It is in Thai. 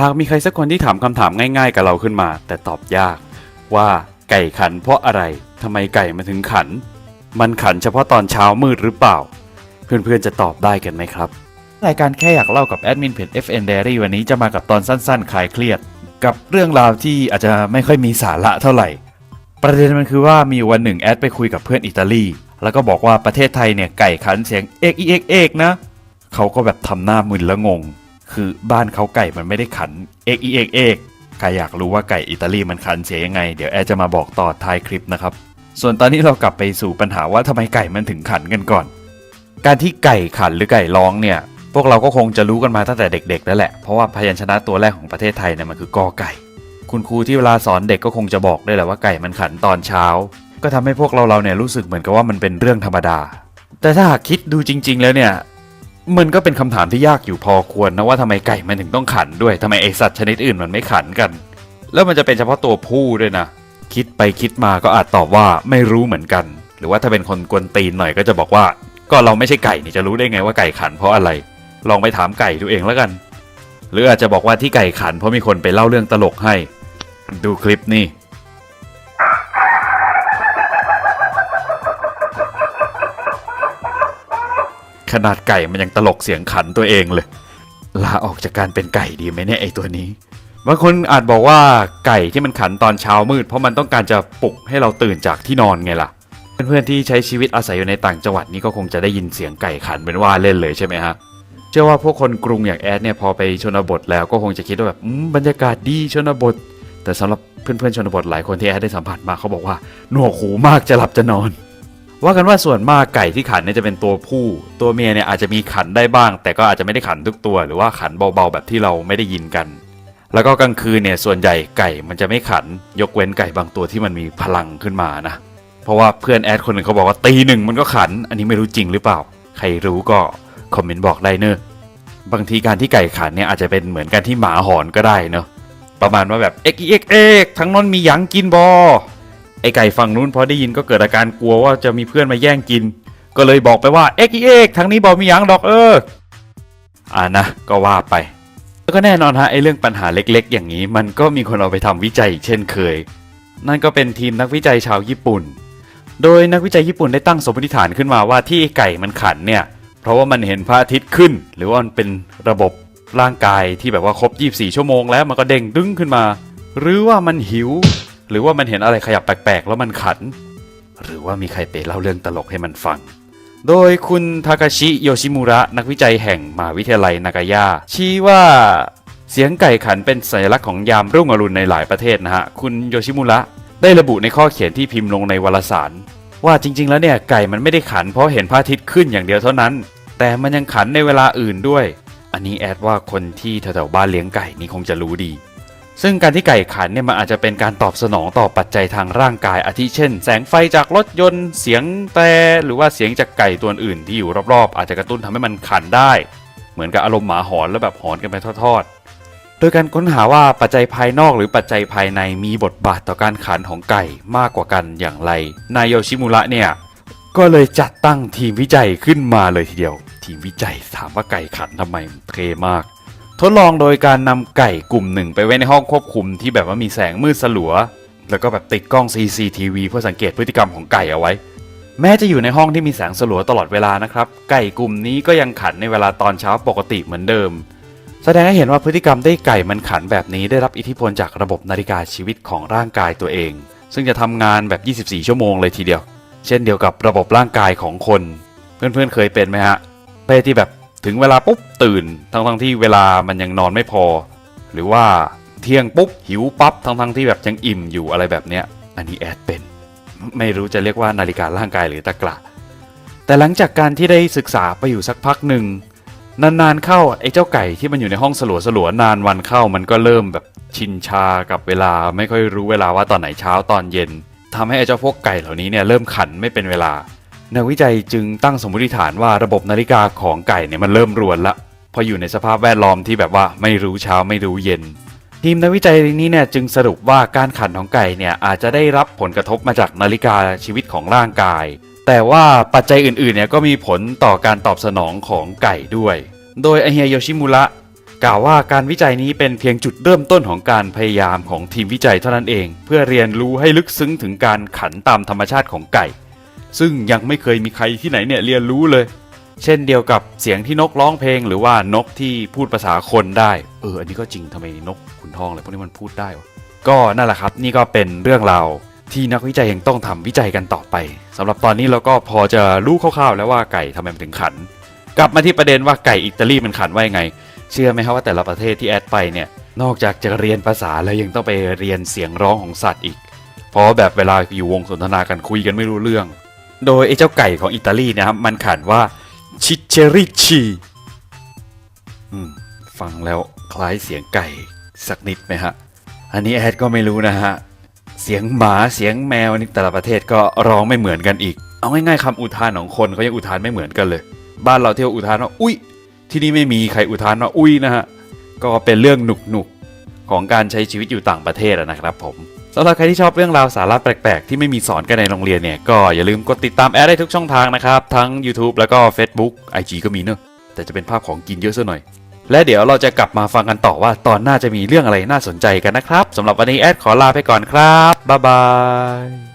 หากมีใครสักคนที่ถามคำถามง่ายๆ กับเราขึ้นมา แต่ตอบยาก ว่าไก่ขันเพราะอะไรทำไมไก่มันถึงขัน มันขันเฉพาะตอนเช้ามืดหรือเปล่า เพื่อนๆจะตอบได้กันไหมครับ รายการแค่อยากเล่ากับแอดมินเพจ FN Diary วันนี้จะมากับตอนสั้นๆคลายเครียด กับเรื่องราวที่อาจจะไม่ค่อยมีสาระเท่าไหร่ ประเด็นมันคือว่ามีวันหนึ่งแอดไปคุยกับเพื่อนอิตาลี แล้วก็บอกว่าประเทศไทยเนี่ยไก่ขันเสียงเอกอีเอกเอกนะเขาก็แบบทำหน้ามึนแล้วงง คือบ้านเขาไก่มันไม่ได้ขันเอกอีเอกเอกใครอยากรู้ว่าไก่อิตาลีมันขันเสียยังไง เดี๋ยวแอดจะมาบอกต่อท้ายคลิปนะครับ ส่วนตอนนี้เรากลับไปสู่ปัญหาว่าทำไมไก่มันถึงขันกันก่อน การที่ไก่ขันหรือไก่ร้องเนี่ย พวกเราก็คงจะรู้กันมาตั้งแต่เด็กๆแล้วแหละ เพราะว่าพยัญชนะตัวแรกของประเทศไทยเนี่ยมันคือกอไก่ คุณครูที่เวลาสอนเด็กก็คงจะบอกได้แหละว่าไก่มันขันตอนเช้า ก็ทำให้พวกเราเราเนี่ยรู้สึกเหมือนกับว่ามันเป็นเรื่องธรรมดา แต่ถ้าหากคิดดูจริง ๆ แล้วเนี่ย มันก็เป็นคำถามที่ยากอยู่พอควรนะว่าทำไมไก่มันถึงต้องขันด้วยทำไมไอสัตว์ชนิดอื่นมันไม่ขันกัน แล้วมันจะเป็นเฉพาะตัวผู้ด้วยนะ คิดไปคิดมาก็อาจตอบว่าไม่รู้เหมือนกัน หรือว่าถ้าเป็นคนกวนตีนหน่อยก็จะบอกว่า ก็เราไม่ใช่ไก่นี่จะรู้ได้ไงว่าไก่ขันเพราะอะไร ลองไปถามไก่ดูเองแล้วกัน หรืออาจจะบอกว่าที่ไก่ขันเพราะมีคนไปเล่าเรื่องตลกให้ ดูคลิปนี่ ขนาดไก่มันยังตลกเสียงขันตัวเองเลย ลาออกจากการเป็นไก่ดีไหมเนี่ยไอตัวนี้ บางคนอาจบอกว่าไก่ที่มันขันตอนเช้ามืด เพราะมันต้องการจะปลุกให้เราตื่นจากที่นอนไงล่ะ เพื่อนๆที่ใช้ชีวิตอาศัยอยู่ในต่างจังหวัดนี่ก็คงจะได้ยินเสียงไก่ขันเป็นว่าเล่นเลยใช่ไหมฮะเชื่อว่าพวกคนกรุงอย่างแอดเนี่ยพอไปชนบทแล้วก็คงจะคิดว่าแบบอืมบรรยากาศดีชนบท แต่สำหรับเพื่อนๆชนบทหลายคนที่แอดได้สัมผัสมาเขาบอกว่าหนวกหูมากจะหลับจะนอน ว่ากันว่าส่วนมากไก่ที่ขันเนี่ยจะเป็นตัวผู้ ตัวเมียเนี่ยอาจจะมีขันได้บ้าง แต่ก็อาจจะไม่ได้ขันทุกตัว หรือว่าขันเบาๆแบบที่เราไม่ได้ยินกัน แล้วก็กลางคืนเนี่ยส่วนใหญ่ไก่มันจะไม่ขัน ยกเว้นไก่บางตัวที่มันมีพลังขึ้นมานะ เพราะว่าเพื่อนแอดคนหนึ่งเขาบอกว่าตีหนึ่งมันก็ขัน อันนี้ไม่รู้จริงหรือเปล่า ใครรู้ก็คอมเมนต์บอกได้เนอะบางทีการที่ไก่ขันเนี่ยอาจจะเป็นเหมือนกันที่หมาหอนก็ได้เนอะประมาณว่าแบบเอ็กเอ็กเอ็กทั้งนั้นมีหยังกินบอ ไอไก่ฝั่งนู้นพอได้ยินก็เกิดอาการกลัวว่าจะมีเพื่อนมาแย่งกิน ก็เลยบอกไปว่าเอ็กเอ็กทั้งนี้บอกมีหยังดอกเอออ่านะก็ว่าไป แล้วก็แน่นอนฮะไอเรื่องปัญหาเล็กๆ อย่างนี้มันก็มีคนเอาไปทำวิจัยเช่นเคย นั่นก็เป็นทีมนักวิจัยชาวญี่ปุ่น โดยนักวิจัยญี่ปุ่นได้ตั้งสมมติฐานขึ้นมาว่าที่ไอไก่มันขันเนี่ยเพราะว่ามันเห็นพระอาทิตย์ขึ้น หรือว่ามันเป็นระบบร่างกายที่แบบว่าครบ 24 ชั่วโมงแล้วมันก็เด้งดึงขึ้นมา หรือว่ามันหิว หรือว่ามันเห็นอะไรขยับแปลกๆ แล้วมันขัน หรือว่ามีใครไปเล่าเรื่องตลกให้มันฟัง โดยคุณทากาชิโยชิมุระนักวิจัยแห่งมหาวิทยาลัยนากายะชี้ว่าเสียงไก่ขันเป็นสัญลักษณ์ของยามรุ่งอรุณในหลายประเทศนะฮะ คุณโยชิมุระได้ระบุในข้อเขียนที่พิมพ์ลงในวารสาร ว่าจริง ๆ แล้วเนี่ยไก่มันไม่ได้ขันเพราะเห็นพระอาทิตย์ขึ้นอย่างเดียวเท่านั้น แต่มันยังขันในเวลาอื่นด้วย อันนี้แอดว่าคนที่แถวๆบ้านเลี้ยงไก่นี่คงจะรู้ดี ซึ่งการที่ไก่ขันเนี่ยมันอาจจะเป็นการตอบสนองต่อปัจจัยทางร่างกาย อาทิเช่น แสงไฟจากรถยนต์เสียงแต่หรือว่าเสียงจากไก่ตัวอื่นที่อยู่รอบๆ อาจจะกระตุ้นทำให้มันขันได้ เหมือนกับอารมณ์หมาหอนแล้วแบบหอนกันไปทอดๆ โดยการค้นหาว่าปัจจัยภายนอกหรือปัจจัยภายในมีบทบาทต่อการขันของไก่มากกว่ากันอย่างไร นายโยชิมุระเนี่ยก็เลยจัดตั้งทีมวิจัยขึ้นมาเลยทีเดียว ทีมวิจัยถามว่าไก่ขันทำไมเทมาก ทดลองโดยการนำไก่กลุ่มหนึ่งไปไว้ในห้องควบคุมที่แบบว่ามีแสงมืดสลัว แล้วก็แบบติดกล้อง CCTV เพื่อสังเกตพฤติกรรมของไก่เอาไว้ แม้จะอยู่ในห้องที่มีแสงสลัวตลอดเวลานะครับ ไก่กลุ่มนี้ก็ยังขันในเวลาตอนเช้าปกติเหมือนเดิม แสดงให้เห็นว่าพฤติกรรมได้ไก่มันขันแบบนี้ได้รับอิทธิพลจากระบบนาฬิกาชีวิตของร่างกายตัวเอง ซึ่งจะทำงานแบบ 24 ชั่วโมงเลยทีเดียว เช่นเดียวกับระบบร่างกายของคน เพื่อนๆเคยเป็นไหมฮะเป้ที่แบบ ถึงเวลาปุ๊บตื่น ทั้งๆที่เวลามันยังนอนไม่พอ หรือว่าเที่ยงปุ๊บหิวปั๊บทั้งๆที่แบบยังอิ่มอยู่อะไรแบบเนี้ย อันนี้แอดเป็น ไม่รู้จะเรียกว่านาฬิการ่างกายหรือตะกละแต่หลังจากการที่ได้ศึกษาไปอยู่สักพักหนึ่งนานๆเข้าไอ้เจ้าไก่ที่มันอยู่ในห้องสลัวสลัวๆนานวันเข้ามันก็เริ่มแบบชินชากับเวลาไม่ค่อยรู้เวลาว่าตอนไหนเช้าตอนเย็นทำให้ไอ้เจ้าพวกไก่เหล่านี้เนี่ยเริ่มขันไม่เป็นเวลา นักวิจัยจึงตั้งสมมติฐานว่าระบบนาฬิกาของไก่เนี่ยมันเริ่มรวนละพออยู่ในสภาพแวดล้อมที่แบบว่าไม่รู้เช้าไม่รู้เย็น ทีมนักวิจัยนี้เนี่ยจึงสรุปว่าการขันของไก่เนี่ยอาจจะได้รับผลกระทบมาจากนาฬิกาชีวิตของร่างกาย แต่ว่าปัจจัยอื่นๆเนี่ยก็มีผลต่อการตอบสนองของไก่ด้วย โดยอาเฮียโยชิมุระกล่าวว่าการวิจัยนี้เป็นเพียงจุดเริ่มต้นของการพยายามของทีมวิจัยเท่านั้นเอง เพื่อเรียนรู้ให้ลึกซึ้งถึงการขันตามธรรมชาติของไก่ ซึ่งยังไม่เคยมีใครที่ไหนเนี่ยเรียนรู้เลย เช่นเดียวกับเสียงที่นกร้องเพลง หรือว่านกที่พูดภาษาคนได้ เออ อันนี้ก็จริงทำไมนกขุนทองอะไรพวกนี้มันพูดได้วะก็นั่นแหละครับนี่ก็เป็นเรื่องราวที่นักวิจัยยังต้องทำวิจัยกันต่อไปสำหรับตอนนี้เราก็พอจะรู้คร่าวๆ แล้วว่าไก่ทำไมมันถึงขัน กลับมาที่ประเด็นว่าไก่อิตาลีมันขันว่ายังไง เชื่อไหมครับว่าแต่ละประเทศที่แอดไปเนี่ยนอกจากจะเรียนภาษาแล้วยังต้องไปเรียนเสียงร้องของสัตว์อีก เพราะแบบเวลาอยู่วงสนทนากันคุยกันไม่รู้เรื่อง โดยไอ้เจ้าไก่ของอิตาลีนะครับ มันขันว่าชิเชริชีฟังแล้วคล้ายเสียงไก่สักนิดไหมฮะ อันนี้แอดก็ไม่รู้นะฮะ เสียงหมาเสียงแมวนี่แต่ละประเทศก็ร้องไม่เหมือนกันอีก เอาง่ายๆคำอุทานของคนเขายังอุทานไม่เหมือนกันเลย บ้านเราเที่ยวอุทานว่าอุ้ย ที่นี่ไม่มีใครอุทานว่าอุ้ยนะฮะ ก็เป็นเรื่องหนุกหนุกๆของการใช้ชีวิตอยู่ต่างประเทศนะครับผม สำหรับใครที่ชอบเรื่องราวสาระแปลกๆ ที่ไม่มีสอนกันในโรงเรียนเนี่ย ก็อย่าลืมกดติดตามแอดได้ทุกช่องทางนะครับ ทั้ง YouTube แล้วก็ Facebook IG ก็มีเนอะแต่จะเป็นภาพของกินเยอะซะหน่อย และเดี๋ยวเราจะกลับมาฟังกันต่อว่าตอนหน้าจะมีเรื่องอะไรน่าสนใจกันนะครับสำหรับวันนี้แอดขอลาไปก่อนครับบ๊ายบาย